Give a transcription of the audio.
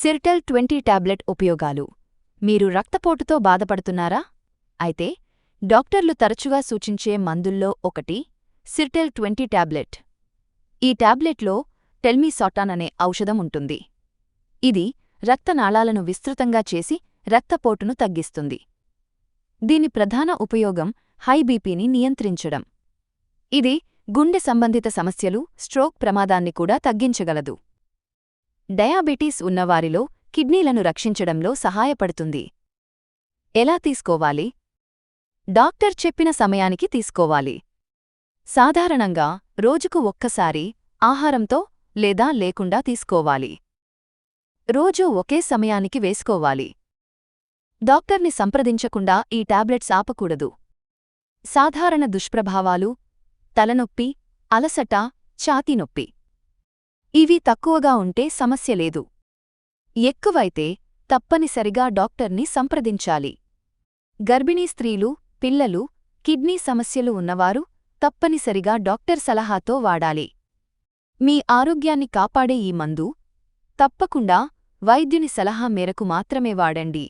సిర్టెల్ twenty tablet ఉపయోగాలు. మీరు రక్తపోటుతో బాధపడుతున్నారా? అయితే డాక్టర్లు తరచుగా సూచించే మందుల్లో ఒకటి సిర్టెల్ ట్వంటీ టాబ్లెట్. ఈ టాబ్లెట్లో టెల్మీసాటాన్ అనే ఔషధం ఉంటుంది. ఇది రక్తనాళాలను విస్తృతంగా చేసి రక్తపోటును తగ్గిస్తుంది. దీని ప్రధాన ఉపయోగం హై బీపీని నియంత్రించడం. ఇది గుండె సంబంధిత సమస్యలు స్ట్రోక్ ప్రమాదాన్ని కూడా తగ్గించగలదు. డయాబెటీస్ ఉన్నవారిలో కిడ్నీలను రక్షించడంలో సహాయపడుతుంది. ఎలా తీసుకోవాలి? డాక్టర్ చెప్పిన సమయానికి తీసుకోవాలి. సాధారణంగా రోజుకు ఒక్కసారి ఆహారంతో లేదా లేకుండా తీసుకోవాలి. రోజూ ఒకే సమయానికి వేసుకోవాలి. డాక్టర్ని సంప్రదించకుండా ఈ టాబ్లెట్స్ ఆపకూడదు. సాధారణ దుష్ప్రభావాలు తలనొప్పి అలసట ఛాతీనొప్పి. ఇవి తక్కువగా ఉంటే సమస్య లేదు. ఎక్కువైతే తప్పనిసరిగా డాక్టర్ని సంప్రదించాలి. గర్భిణీ స్త్రీలు పిల్లలు కిడ్నీ సమస్యలు ఉన్నవారు తప్పనిసరిగా డాక్టర్ సలహాతో వాడాలి. మీ ఆరోగ్యాన్ని కాపాడే ఈ మందు తప్పకుండా వైద్యుని సలహా మేరకు మాత్రమే వాడండి.